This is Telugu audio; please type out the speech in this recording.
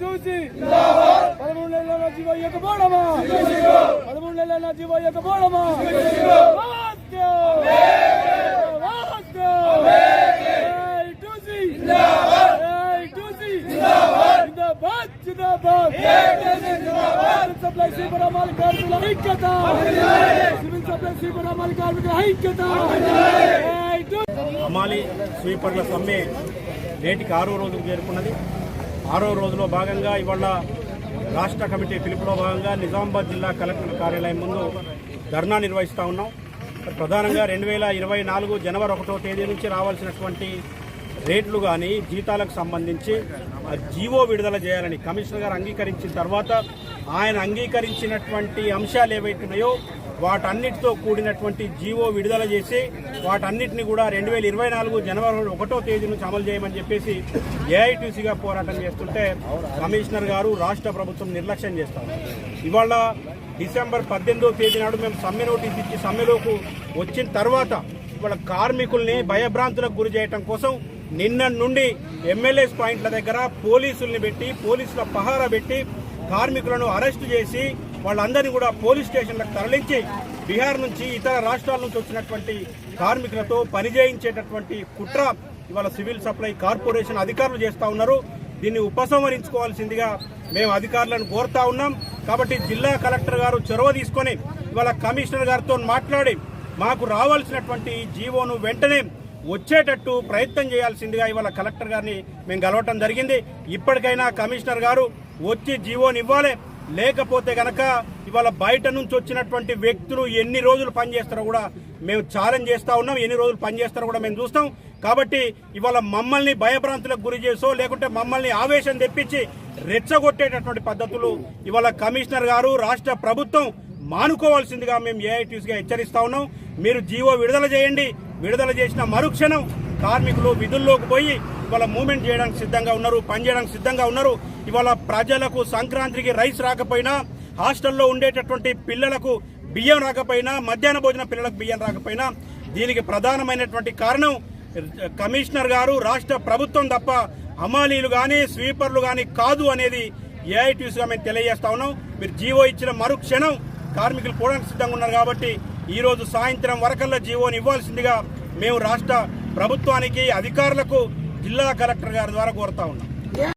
చూసి. పదమూడు నెలల జీవో ఇవ్వకపోవడమా పదమూడు నెలల జీవో ఇవ్వకపోవడమా సప్లై సీపరామాల కార్మికుల ఐక్యత సివిల్ సప్లై సీపరామాల కార్మికుల ఐక్యత ఏయ్ టూసీ. అమాలి స్వీపర్ల సమ్మె నేటికి ఆరో రోజుకు చేరుకున్నది. ఆరో రోజులో భాగంగా ఇవాళ రాష్ట్ర కమిటీ పిలుపులో భాగంగా నిజామాబాద్ జిల్లా కలెక్టర్ కార్యాలయం ముందు ధర్నా నిర్వహిస్తూ ఉన్నాం. ప్రధానంగా రెండు వేల ఇరవై నాలుగు జనవరి ఒకటో తేదీ నుంచి రావాల్సినటువంటి రేట్లు కానీ జీతాలకు సంబంధించి జీవో విడుదల చేయాలని కమిషనర్ గారు అంగీకరించిన తర్వాత ఆయన అంగీకరించినటువంటి అంశాలు ఏవైతున్నాయో వాటన్నిటితో కూడినటువంటి జీవో విడుదల చేసి వాటన్నిటిని కూడా రెండు వేల ఇరవై నాలుగు జనవరి ఒకటో తేదీ నుంచి అమలు చేయమని చెప్పేసి ఏఐటీసీగా పోరాటం చేస్తుంటే కమిషనర్ గారు రాష్ట్ర ప్రభుత్వం నిర్లక్ష్యం చేస్తారు. ఇవాళ డిసెంబర్ పద్దెనిమిదో తేదీ నాడు మేము సమ్మె నోటీస్ ఇచ్చి సమ్మెలోకి వచ్చిన తర్వాత ఇవాళ కార్మికుల్ని భయభ్రాంతులకు గురి చేయటం కోసం నిన్న నుండి ఎమ్మెల్యేస్ పాయింట్ల దగ్గర పోలీసుల్ని పెట్టి పోలీసుల పహారా పెట్టి కార్మికులను అరెస్టు చేసి వాళ్ళందరినీ కూడా పోలీస్ స్టేషన్లకు తరలించి బీహార్ నుంచి ఇతర రాష్ట్రాల నుంచి వచ్చినటువంటి కార్మికులతో పనిచేయించేటటువంటి కుట్ర ఇవాళ సివిల్ సప్లై కార్పొరేషన్ అధికారులు చేస్తూ ఉన్నారు. దీన్ని ఉపసంహరించుకోవాల్సిందిగా మేము అధికారులను కోరుతా ఉన్నాం. కాబట్టి జిల్లా కలెక్టర్ గారు చొరవ తీసుకొని ఇవాళ కమిషనర్ గారితో మాట్లాడి మాకు రావాల్సినటువంటి జీవోను వెంటనే వచ్చేటట్టు ప్రయత్నం చేయాల్సిందిగా ఇవాళ కలెక్టర్ గారిని మేము కలవటం జరిగింది. ఇప్పటికైనా కమిషనర్ గారు వచ్చి జీవోని ఇవ్వాలి. లేకపోతే గనక ఇవాళ బయట నుంచి వచ్చినటువంటి వ్యక్తులు ఎన్ని రోజులు పనిచేస్తారో కూడా మేము ఛాలెంజ్ చేస్తూ ఉన్నాం. ఎన్ని రోజులు పనిచేస్తారో కూడా మేము చూస్తాం. కాబట్టి ఇవాళ మమ్మల్ని భయభ్రాంతులకు గురి చేసో లేకుంటే మమ్మల్ని ఆవేశం తెప్పించి రెచ్చగొట్టేటటువంటి పద్ధతులు ఇవాళ కమిషనర్ గారు రాష్ట్ర ప్రభుత్వం మానుకోవాల్సిందిగా మేము ఏఐటీసీగా హెచ్చరిస్తా ఉన్నాం. మీరు జీవో విడుదల చేయండి. విడుదల చేసిన మరుక్షణం కార్మికులు విధుల్లోకి పోయి ఇవాళ మూమెంట్ చేయడానికి సిద్ధంగా ఉన్నారు పనిచేయడానికి సిద్ధంగా ఉన్నారు. ఇవాళ ప్రజలకు సంక్రాంతికి రైస్ రాకపోయినా హాస్టల్లో ఉండేటటువంటి పిల్లలకు బియ్యం రాకపోయినా మధ్యాహ్న భోజన పిల్లలకు బియ్యం రాకపోయినా దీనికి ప్రధానమైనటువంటి కారణం కమిషనర్ గారు రాష్ట్ర ప్రభుత్వం తప్ప హమాలీలు కానీ స్వీపర్లు కానీ కాదు అనేది ఏఐటీసీగా మేము తెలియజేస్తా ఉన్నాం. మీరు జీవో ఇచ్చిన మరుక్షణం కార్మికులు పోవడానికి సిద్ధంగా ఉన్నారు కాబట్టి ఈరోజు సాయంత్రం వరకల్లా జీవోని ఇవ్వాల్సిందిగా మేము రాష్ట్ర ప్రభుత్వానికి అధికారులకు జిల్లా కలెక్టర్ గారి ద్వారా కోరుతా ఉన్నాం.